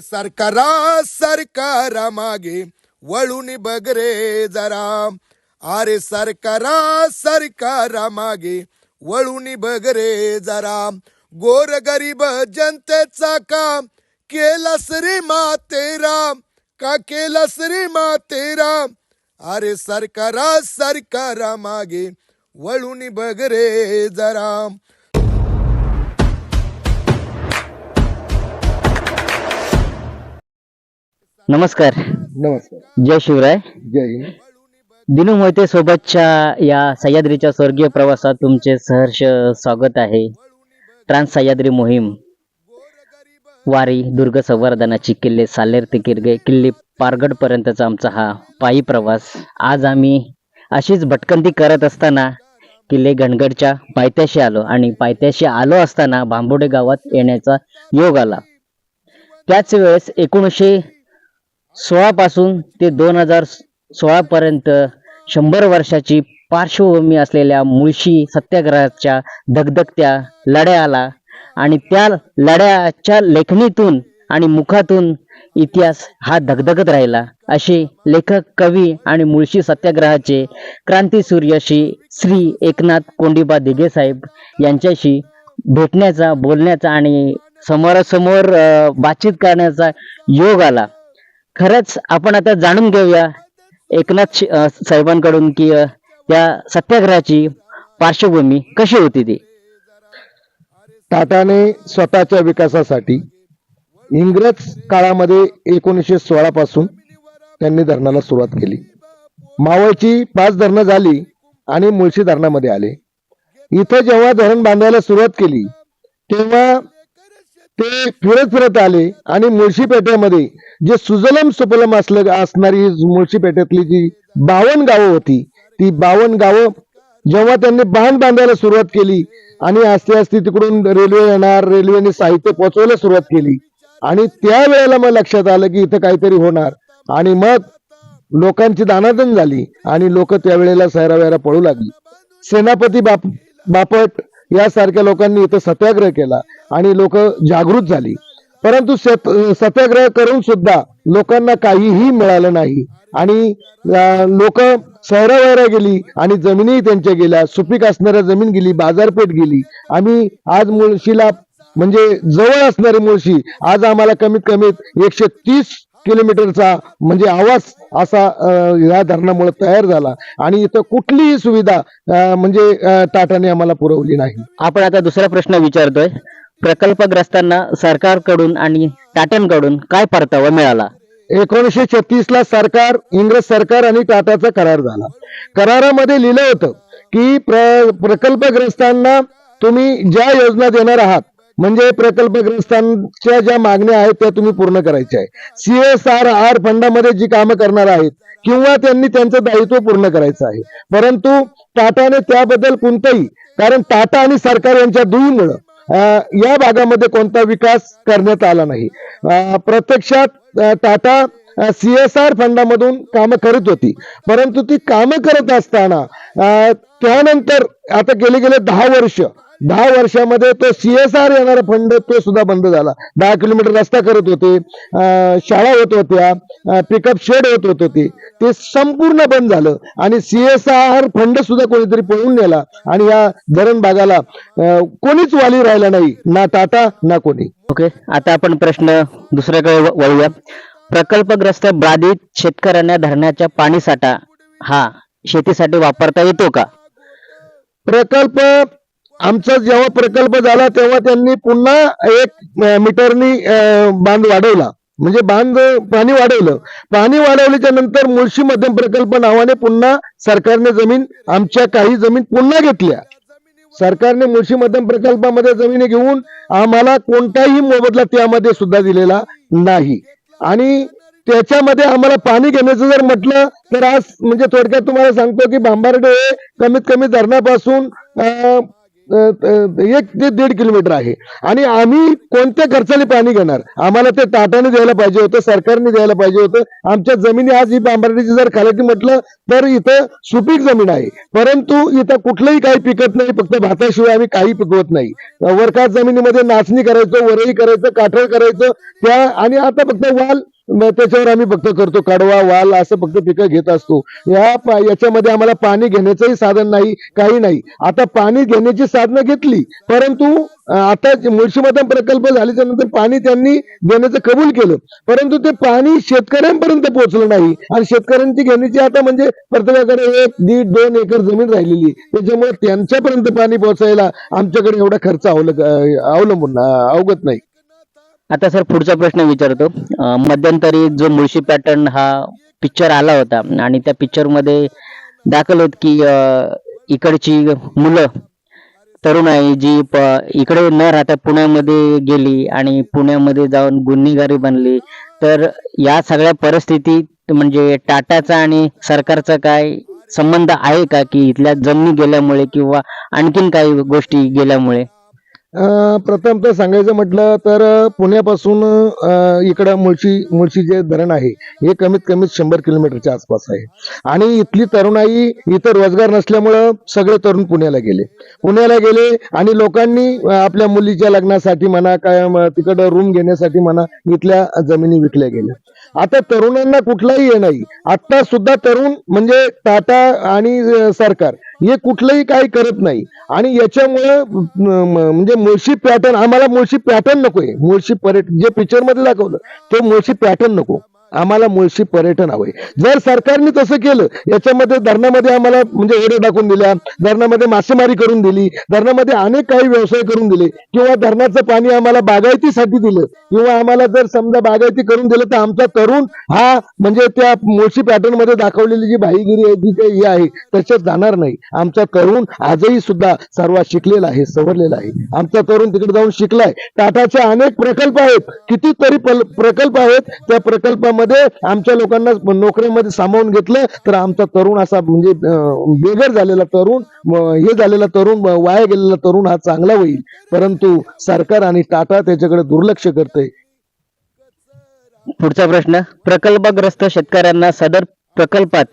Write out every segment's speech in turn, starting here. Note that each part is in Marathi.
सरकारा सरकारा मागे वळून बघ रे जरा अरे सरकारा सरकारा मागे वळून बग रे जरा गोर गरीब जनतेचा काम केलास रे मातेरा का केलास रे मातेरा अरे सरकारा सरकारा मागे वळून बघ रे जरा नमस्कार. नमस्कार. जय शिवराय. जय हिंद. दिनू मोहिते सोबतच्या या सह्याद्रीच्या स्वर्गीय प्रवासात तुमचे सहर्ष स्वागत आहे. ट्रान्स सह्याद्री मोहीम. वारी दुर्ग संवर्धनाची किल्ले सालेर ते किरगे किल्ले पारगड पर्यंतचा आमचा हा पायी प्रवास. आज आम्ही अशीच भटकंती करत असताना किल्ले गणगडच्या पायथ्याशी आलो आणि पायथ्याशी आलो असताना बांबोडे गावात येण्याचा योग आला. त्याच वेळेस एकोणीसशे सोळा पासून ते दोन हजार सोळा पर्यंत शंभर वर्षाची पार्श्वभूमी असलेल्या मुळशी सत्याग्रहाच्या धगधगत्या लढ्याला आणि त्या लढ्याच्या लेखणीतून आणि मुखातून इतिहास हा धगधगत राहिला. असे लेखक कवी आणि मुळशी सत्याग्रहाचे क्रांतीसूर्य श्री श्री एकनाथ कोंडीबा दिघे साहेब यांच्याशी भेटण्याचा बोलण्याचा आणि समोरासमोर बातचीत करण्याचा योग आला. खरंच आपण आता जाणून घेऊया एकनाथ साहेबांकडून की या सत्याग्रहाची पार्श्वभूमी कशी होती ती? टाटाने स्वतःच्या विकासासाठी इंग्रज काळामध्ये एकोणीसशे सोळा पासून त्यांनी धरणाला सुरुवात केली. मावळची पाच धरणं झाली आणि मुळशी धरणामध्ये आले. इथं जेव्हा धरण बांधायला सुरुवात केली तेव्हा ते फिरत फिरत आले आणि मुळशी पेठेमध्ये जे सुजलम सुपलम असलं असणारी मुळशी पेठेतली जी बावन गावं होती ती बावन गावं जेव्हा त्यांनी बांध बांधायला सुरुवात केली आणि आस्ते आस्ते तिकडून रेल्वे येणार रेल्वेने साहित्य पोहोचवायला सुरुवात केली. आणि त्यावेळेला मग लक्षात आलं की इथं काहीतरी होणार. आणि मग लोकांची दानादन झाली आणि लोक त्यावेळेला सैरावैरा पळू लागली. सेनापती बाप बापट यासारख्या लोकांनी इथं सत्याग्रह केला आणि लोक जागृत झाली. परंतु सत- सत्याग्रह करून सुद्धा लोकांना काहीही मिळालं नाही. आणि लोक सैरावैरा गेली आणि जमिनी त्यांच्या गेल्या. सुपीक असणाऱ्या जमीन गेली बाजारपेठ गेली. आम्ही आज मुळशीला म्हणजे जवळ असणारी मुळशी आज आम्हाला कमीत कमी एकशे तीस किलोमीटरचा म्हणजे आवाज असा या धरणामुळे तयार झाला. आणि इथं कुठलीही सुविधा म्हणजे टाटाने आम्हाला पुरवली नाही. आपण आता दुसरा प्रश्न विचारतोय. प्रकल्पग्रस्तांना सरकारकडून आणि टाटांकडून काय परतावा मिळाला? एकोणीसशे छत्तीस ला सरकार इंग्रज सरकार आणि टाटाचा करार झाला. करारामध्ये लिहिलं होतं की प्र प्रकल्पग्रस्तांना तुम्ही ज्या योजना देणार आहात म्हणजे प्रकल्पग्रस्तांच्या ज्या मागण्या आहेत त्या तुम्ही पूर्ण करायच्या आहे सीएसआर आर फंडामध्ये जी कामं करणार आहेत किंवा त्यांनी त्यांचं दायित्व पूर्ण करायचं आहे. परंतु टाटाने त्याबद्दल कोणतंही कारण टाटा आणि सरकार यांच्या दुईमुळं या भागामध्ये कोणता विकास करण्यात आला नाही. प्रत्यक्षात टाटा सीएसआर फंडामधून कामं करत होती. परंतु ती कामं करत असताना त्यानंतर आता गेले गेले दहा वर्ष दहा वर्षामध्ये तो सीएसआर येणारा फंड तो सुद्धा बंद झाला. दहा किलोमीटर रस्ता करत होते शाळा होत होत्या पिकअप शेड होत होत होते. ते संपूर्ण बंद झालं. आणि सीएसआर फंड सुद्धा कोणीतरी पळून नेला. आणि या धरण भागाला कोणीच वाली राहिला नाही. ना टाटा ना कोणी. ओके आता आपण प्रश्न दुसऱ्याकडे वळूया. प्रकल्पग्रस्त बाधित शेतकऱ्यांना धरणाच्या पाणीसाठा हा शेतीसाठी वापरता येतो का? प्रकल्प आमचा जेव्हा प्रकल्प झाला तेव्हा त्यांनी पुन्हा एक मीटरनी बांध वाढवला. म्हणजे बांध पाणी वाढवलं. पाणी वाढवल्याच्या नंतर मुळशी मध्यम प्रकल्प नावाने पुन्हा सरकारने जमीन आमच्या काही जमीन पुन्हा घेतल्या. सरकारने मुळशी मध्यम प्रकल्पामध्ये जमिनी घेऊन आम्हाला कोणताही मोबदला त्यामध्ये सुद्धा दिलेला नाही. आणि त्याच्यामध्ये आम्हाला पाणी घेण्याचं जर म्हटलं तर आज म्हणजे थोडक्यात तुम्हाला सांगतो की भांबार्डे हे कमीत कमी धरणापासून अं, एक ते दीड किलोमीटर आहे. आणि आम्ही कोणत्या खर्चाने पाणी घेणार? आम्हाला ते टाटाने द्यायला पाहिजे होतं सरकारने द्यायला पाहिजे होतं. आमच्या जमिनी आज ही बांबर्डीची जर खाल्याची म्हटलं तर इथं सुपीक जमीन आहे. परंतु इथं कुठलंही काही पिकत नाही फक्त भाताशिवाय आम्ही काही पिकवत नाही. वरखात जमिनीमध्ये नाचणी करायचो वरही करायचं काठळ करायचं त्या आणि आता फक्त वाल त्याच्यावर आम्ही फक्त करतो कडवा वाल असं फक्त पिकं घेत असतो. या याच्यामध्ये आम्हाला पाणी घेण्याचंही साधन नाही काही नाही. आता पाणी घेण्याची साधनं घेतली परंतु आता जे मुळशीमधन प्रकल्प झाल्याच्यानंतर पाणी त्यांनी देण्याचं कबूल केलं. परंतु ते पाणी शेतकऱ्यांपर्यंत पोहोचलं नाही. आणि शेतकऱ्यांची घेण्याची आता म्हणजे प्रत्येकाकडे एक दीड दोन एकर जमीन राहिलेली. त्याच्यामुळे त्यांच्यापर्यंत पाणी पोहोचायला आमच्याकडे एवढा खर्च अवलग अवलंबून अवगत नाही. आता सर पुढचा प्रश्न विचारतो. मध्यंतरी जो मुळशी पॅटर्न हा पिक्चर आला होता आणि त्या पिक्चरमध्ये दाखल होत की इकडची मुलं तरुण आहे जी प- इकडे न राहता पुण्यामध्ये गेली आणि पुण्यामध्ये जाऊन गुन्हेगारी बनली. तर या सगळ्या परिस्थितीत म्हणजे टाटाचा आणि सरकारचा काय संबंध आहे का? की इथल्या जमिनी गेल्यामुळे किंवा आणखीन काही गोष्टी गेल्यामुळे? प्रथम तर सांगायचं म्हटलं तर पुण्यापासून इकडं मुळशी मुळशी जे धरण आहे हे कमीत कमी शंभर किलोमीटरच्या आसपास आहे. आणि इथली तरुणाई इतर रोजगार नसल्यामुळं सगळे तरुण पुण्याला गेले. पुण्याला गेले आणि लोकांनी आपल्या मुलीच्या लग्नासाठी म्हणा काय तिकडं रूम घेण्यासाठी म्हणा इथल्या जमिनी विकल्या गेल्या. आता तरुणांना कुठलाही हे नाही. आता सुद्धा तरुण म्हणजे टाटा आणि सरकार हे कुठलंही काही करत नाही. आणि याच्यामुळे म्हणजे मुळशी पॅटर्न आम्हाला मुळशी पॅटर्न नकोय. मुळशी पर्यटन जे पिक्चरमध्ये दाखवलं ते मुळशी पॅटर्न नको. आम्हाला मुळशी पर्यटन हवंय. जर सरकारने तसं केलं याच्यामध्ये धरणामध्ये आम्हाला म्हणजे एडे टाकून दिल्या धरणामध्ये मासेमारी करून दिली धरणामध्ये अनेक काही व्यवसाय करून दिले किंवा धरणाचं पाणी आम्हाला बागायतीसाठी दिलं किंवा आम्हाला जर समजा बागायती करून दिलं तर आमचा तरुण हा म्हणजे त्या मुळशी पॅटर्नमध्ये दाखवलेली जी भाईगिरी आहे जी काही हे आहे त्याच्यात जाणार नाही. आमचा तरुण आजही सुद्धा सर्वात शिकलेला आहे सवरलेला आहे. आमचा तरुण तिकडे जाऊन शिकलाय. टाटाचे अनेक प्रकल्प आहेत. कितीतरी प्रकल्प आहेत. त्या प्रकल्पामध्ये आमच्या लोकांना नोकऱ्यामध्ये सामावून घेतलं तर आमचा तरुण असा म्हणजे बेघर झालेला तरुण हे झालेला तरुण वाया गेलेला तरुण हा चांगला होईल. परंतु सरकार आणि टाटा त्याच्याकडे दुर्लक्ष करतंय. पुढचा प्रश्न प्रकल्पग्रस्त शेतकऱ्यांना सदर प्रकल्पात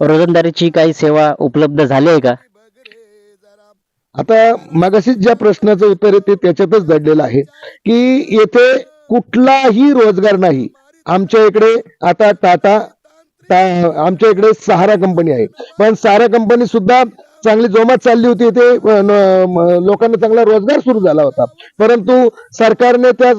रोजंदारीची काही सेवा उपलब्ध झाली आहे का? आता मगाशीच ज्या प्रश्नाचं उत्तर आहे ते त्याच्यातच दडलेलं आहे की येथे कुठलाही रोजगार नाही. आमच्या इकडे आता टाटा आमच्या इकडे सहारा कंपनी आहे. पण सहारा कंपनी सुद्धा चांगली जोमात चालली होती. ते लोकांना चांगला रोजगार सुरू झाला होता. परंतु सरकारने त्या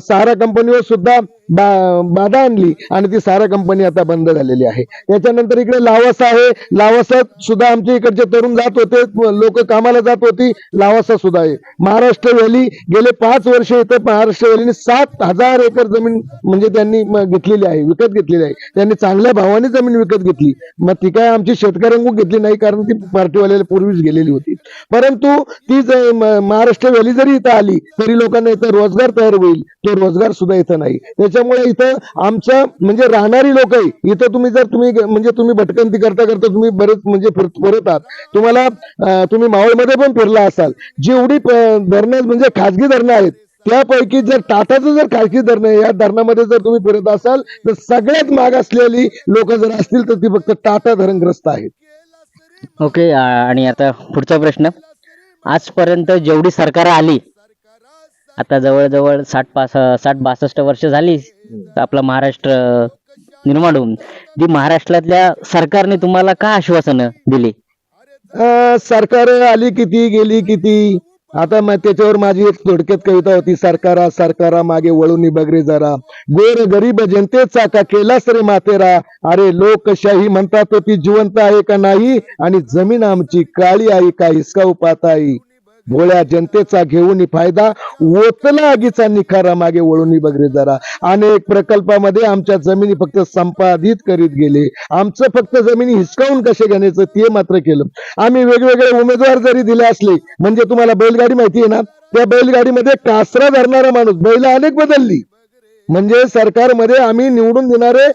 सहारा कंपनीवर सुद्धा बा- बाधा आणली आणि ती सारा कंपनी आता बंद झालेली आहे. त्याच्यानंतर इकडे लावासा आहे. लावसात सुद्धा आमच्या इकडचे तरुण जात होते लोक कामाला जात होती. लावासा सुद्धा आहे. महाराष्ट्र व्हॅली गेले पाच वर्ष इथं महाराष्ट्र व्हॅलीने सात हजार एकर जमीन म्हणजे त्यांनी घेतलेली आहे विकत घेतलेली आहे. त्यांनी चांगल्या भावाने जमीन विकत घेतली. मग ती काय आमची शेतकऱ्यांकडून घेतली नाही कारण ती पार्टीवाल्याला पूर्वीच गेलेली होती. परंतु ती महाराष्ट्र व्हॅली जरी इथं आली तरी लोकांना इथं रोजगार तयार होईल. तो रोजगार सुद्धा इथं नाही. त्याच्यामुळे इथं आमचं म्हणजे राहणारी लोक इथं तुम्ही जर तुम्ही म्हणजे तुम्ही भटकंती करता करता तुम्ही बरेच म्हणजे फिर- तुम्हाला तुम्ही मावळमध्ये पण फिरला असाल. जेवढी धरणं म्हणजे खाजगी धरणं आहेत त्यापैकी जर टाटाचं जर खाजगी धरणं या धरणामध्ये जर तुम्ही फिरत असाल तर सगळ्यात माग असलेली लोक जर असतील तर ती फक्त टाटा धरणग्रस्त आहेत. ओके आणि आता पुढचा प्रश्न. आजपर्यंत जेवढी सरकार आली आता जवळजवळ साठ पास साठ बासष्ट वर्ष झाली आपला महाराष्ट्र निर्माण होऊन. जी महाराष्ट्रातल्या सरकारने तुम्हाला का आश्वासनं दिली? अं, सरकार आली किती गेली किती? आता मग त्याच्यावर माझी एक थोडक्यात कविता होती सरकारा सरकारा मागे वळून बगरे जरा. गोर गरीब जनतेचा का केलास रे मातेरा अरे लोकशाही म्हणतात तो ती जिवंत आहे का नाही? आणि जमीन आमची काळी आई का हिसका उपात आई? भोळ्या जनतेचा घेऊन फायदा ओतला आगीचा निखारा मागे वळून बगरे जरा. अनेक प्रकल्पामध्ये आमच्या जमिनी फक्त संपादित करीत गेले. आमचं फक्त जमिनी हिसकावून कसे घेण्याचं ते मात्र केलं. आम्ही वेगवेगळे उमेदवार जरी दिले असले म्हणजे तुम्हाला बैलगाडी माहिती आहे ना त्या बैलगाडीमध्ये कासरा धरणारा माणूस बैल अनेक बदलली. म्हणजे सरकारमध्ये आम्ही निवडून देणारे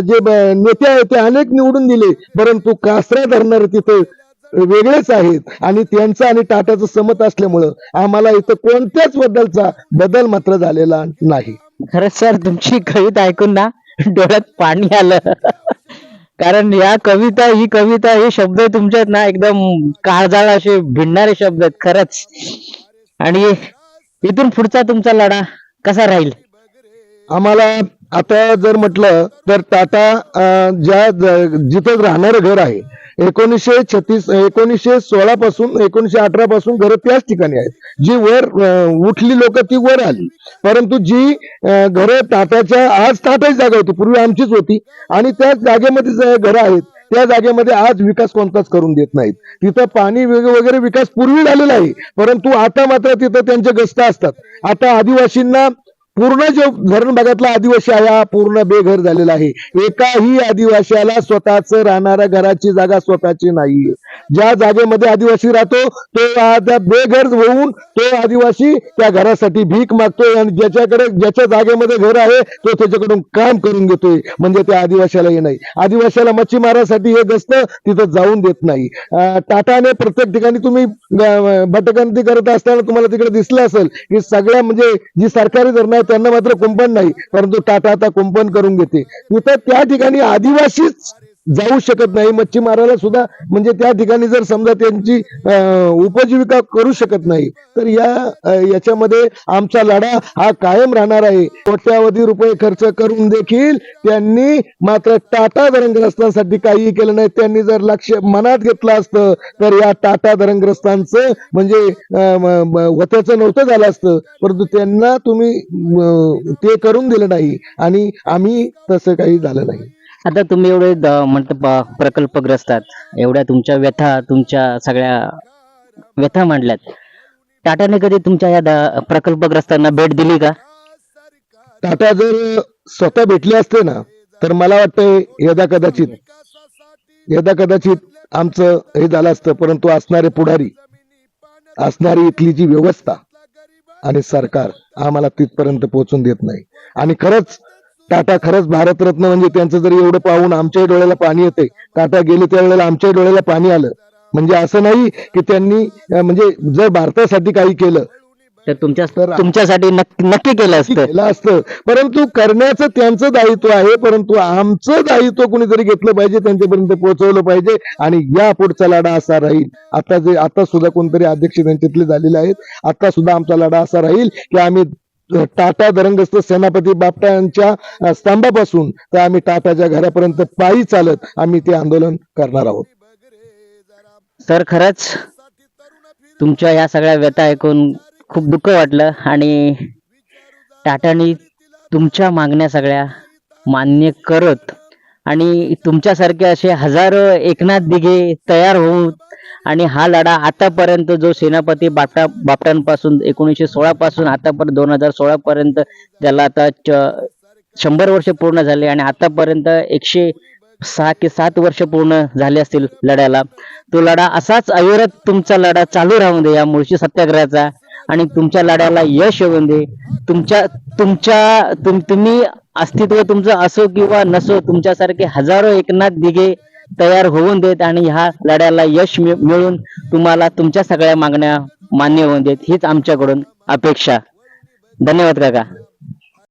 जे नेते आहेत ते अनेक निवडून दिले परंतु कासरा धरणारे तिथे वेगळेच आहेत. आणि त्यांचं आणि टाटाचं समत असल्यामुळं आम्हाला इथं कोणत्याच बद्दलचा बदल मात्र झालेला नाही. खरंच सर तुमची कविता ऐकून ना डोळ्यात पाणी आलं. कारण या कविता ही कविता हे शब्द तुमच्यात ना एकदम काळजाळ असे भिडणारे शब्द आहेत खरंच. आणि इथून पुढचा तुमचा लढा कसा राहील? आम्हाला आता जर म्हटलं तर टाटा अं, ज्या जिथं राहणारं घर आहे एकोणीसशे छत्तीस एकोणीसशे सोळा पासून एकोणीसशे अठरा पासून घरं त्याच ठिकाणी आहेत. जी वर उठली लोक ती वर आली. परंतु जी घरं टाटाच्या आज टाटाची जागा होती. पूर्वी आमचीच होती. आणि त्याच जागेमध्ये घरं आहेत त्या जागेमध्ये आज विकास कोणताच करून देत नाहीत. तिथं पाणी वगैरे विकास पूर्वी झालेला आहे. परंतु आता मात्र तिथं त्यांचे गस्त असतात. आता आदिवासींना पूर्ण जो धरण भागातला आदिवासी आहे हा पूर्ण बेघर झालेला आहे. एकाही आदिवासीला स्वतःच राहणाऱ्या घराची जागा स्वतःची नाहीये. ज्या जागेमध्ये आदिवासी राहतो तो बेघर होऊन तो आदिवासी त्या घरासाठी भीक मागतोय आणि ज्याच्याकडे ज्याच्या जागेमध्ये घर आहे तो त्याच्याकडून काम करून घेतोय. म्हणजे त्या आदिवासीला हे नाही. आदिवासीला मच्छीमारासाठी हे गस्त तिथं जाऊन देत नाही. टाटाने प्रत्येक ठिकाणी तुम्ही भटकंती करत असताना तुम्हाला तिकडे दिसलं असेल की सगळ्या म्हणजे जी सरकारी धरणं त्यांना मात्र कुंपण नाही परंतु टाटा आता कुंपण करून घेते. इथं त्या ठिकाणी आदिवासीच जाऊ शकत नाही मच्छीमाराला सुद्धा म्हणजे त्या ठिकाणी जर समजा त्यांची उपजीविका करू शकत नाही तर या याच्यामध्ये आमचा लढा हा कायम राहणार आहे. कोट्यावधी रुपये खर्च करून देखील त्यांनी मात्र टाटा धरणग्रस्तांसाठी काही केलं नाही. त्यांनी जर लक्ष मनात घेतलं असतं तर या टाटा धरणग्रस्तांचं म्हणजे होत्याचं नव्हतं झालं असतं परंतु त्यांना तुम्ही ते करून दिलं नाही. आणि आम्ही तसं काही झालं नाही. आता तुम्ही एवढे म्हणतो प्रकल्पग्रस्त आहात. एवढ्या तुमच्या व्यथा तुमच्या सगळ्या व्यथा मांडल्यात. टाटाने कधी तुमच्या या द- प्रकल्पग्रस्तांना भेट दिली का? टाटा जर स्वतः भेटले असते ना तर मला वाटतंय यदा कदाचित यदा कदाचित आमचं हे झालं असतं परंतु असणारे पुढारी असणारी इथली जी व्यवस्था आणि सरकार आम्हाला तिथपर्यंत पोहोचून देत नाही. आणि खरंच टाटा खरंच भारतरत्न म्हणजे त्यांचं जर एवढं पाहून आमच्याही डोळ्याला पाणी येते. टाटा गेले त्यावेळेला आमच्याही डोळ्याला पाणी आलं. म्हणजे असं नाही की त्यांनी म्हणजे जर भारतासाठी काही केलं तर तुमच्या तुमच्यासाठी नक्की नक्की केलं असतं. केलं असतं. परंतु करण्याचं त्यांचं दायित्व आहे परंतु आमचं दायित्व कुणीतरी घेतलं पाहिजे त्यांच्यापर्यंत पोहोचवलं पाहिजे आणि या पुढचा लढा असा राहील. आता जे आता सुद्धा कोणतरी अध्यक्ष त्यांच्यातले झालेले आहेत. आता सुद्धा आमचा लढा असा राहील की आम्ही टाटा दरंगस्थ सेनापती बापटांच्या स्तंभापासून तर आम्ही टाटाच्या घरापर्यंत पायी चालत आम्ही ते आंदोलन करणार आहोत. सर खरंच तुमच्या या सगळ्या व्यथा ऐकून खूप दुःख वाटलं आणि टाटानी तुमच्या मागण्या सगळ्या मान्य करत आणि तुमच्यासारखे असे हजारो एकनाथ दिघे तयार होऊन आणि हा लढा आतापर्यंत जो सेनापती बापटा बापटांपासून एकोणीसशे सोळा पासून आतापर्यंत दोन हजार सोळा पर्यंत त्याला आता च- शंभर वर्ष पूर्ण झाले आणि आतापर्यंत एकशे सहा ते सात वर्ष पूर्ण झाले असतील लढ्याला. तो लढा असाच अविरत तुमचा लढा चालू राहून दे या मुळशी सत्याग्रहाचा आणि तुमच्या लढ्याला यश येऊन दे. तुमच्या तुमच्या तुम तुम्ही अस्तित्व तुमचं असो किंवा नसो तुमच्यासारखे हजारो एकनाथ दिघे तयार होऊन देत आणि ह्या लढ्याला यश मिळून तुम्हाला तुमच्या सगळ्या मागण्या मान्य होऊन देत. हीच आमच्याकडून अपेक्षा. धन्यवाद काका.